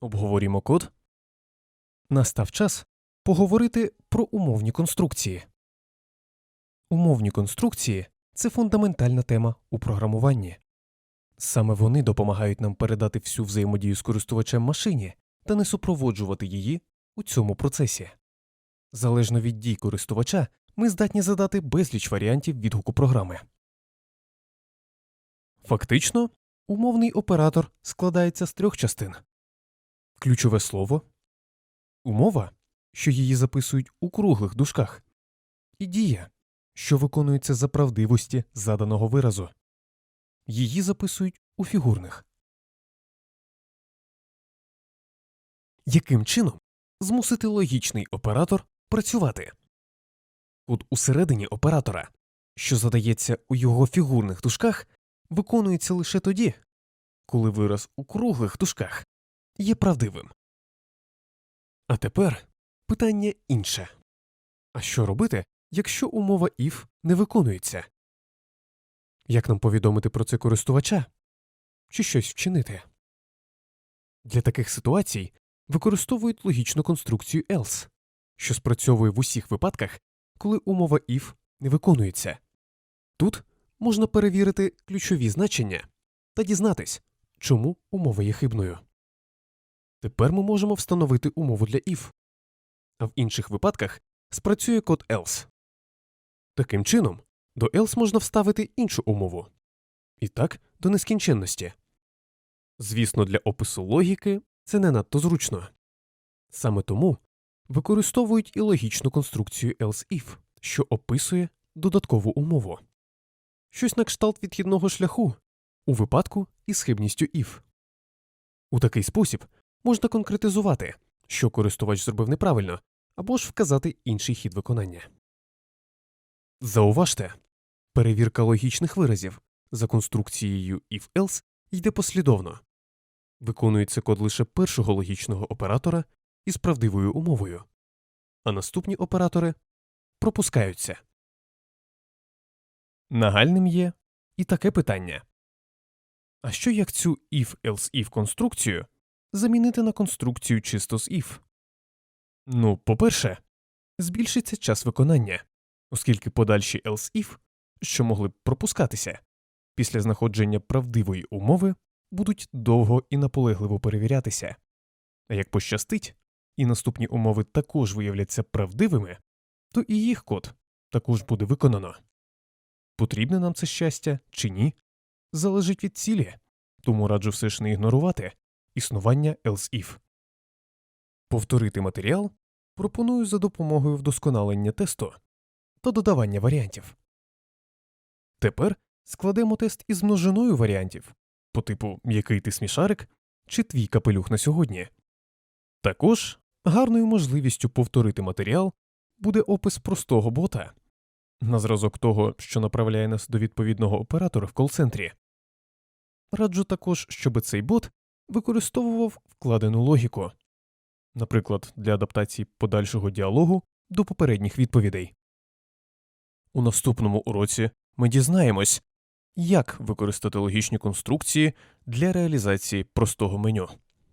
Обговорімо код. Настав час поговорити про умовні конструкції. Умовні конструкції це фундаментальна тема у програмуванні. Саме вони допомагають нам передати всю взаємодію з користувачем машині та не супроводжувати її у цьому процесі. Залежно від дій користувача, ми здатні задати безліч варіантів відгуку програми. Фактично, умовний оператор складається з трьох частин ключове слово, умова, що її записують у круглих дужках, і дія, що виконується за правдивості заданого виразу. Її записують у фігурних. Яким чином змусити логічний оператор працювати? Код усередині оператора, що задається у його фігурних дужках, виконується лише тоді, коли вираз у круглих дужках є правдивим. А тепер питання інше. А що робити, якщо умова if не виконується? Як нам повідомити про це користувача? Чи щось вчинити? Для таких ситуацій використовують логічну конструкцію else, що спрацьовує в усіх випадках, коли умова if не виконується. Тут можна перевірити ключові значення та дізнатись, чому умова є хибною. Тепер ми можемо встановити умову для if, а в інших випадках спрацює код else. Таким чином, до else можна вставити іншу умову. І так до нескінченності. Звісно, для опису логіки це не надто зручно. Саме тому використовують і логічну конструкцію else if, що описує додаткову умову. Щось на кшталт відхідного шляху у випадку із хибністю if. У такий спосіб можна конкретизувати, що користувач зробив неправильно, або ж вказати інший хід виконання. Зауважте, перевірка логічних виразів за конструкцією if-else йде послідовно. Виконується код лише першого логічного оператора із правдивою умовою, а наступні оператори пропускаються. Нагальним є і таке питання. А що як цю if-else-if конструкцію замінити на конструкцію чисто з if? Ну, по-перше, збільшиться час виконання, оскільки подальші else if, що могли б пропускатися, після знаходження правдивої умови будуть довго і наполегливо перевірятися. А як пощастить, і наступні умови також виявляться правдивими, то і їх код також буде виконано. Потрібне нам це щастя чи ні, залежить від цілі, тому раджу все ж не ігнорувати існування else. Повторити матеріал пропоную за допомогою вдосконалення тесту та додавання варіантів. Тепер складемо тест із множиною варіантів по типу який ти смішарик чи твій капелюх на сьогодні. Також гарною можливістю повторити матеріал буде опис простого бота на зразок того, що направляє нас до відповідного оператора в кол-центрі. Раджу також, щоб цей бот використовував вкладену логіку, наприклад, для адаптації подальшого діалогу до попередніх відповідей. У наступному уроці ми дізнаємось, як використати логічні конструкції для реалізації простого меню.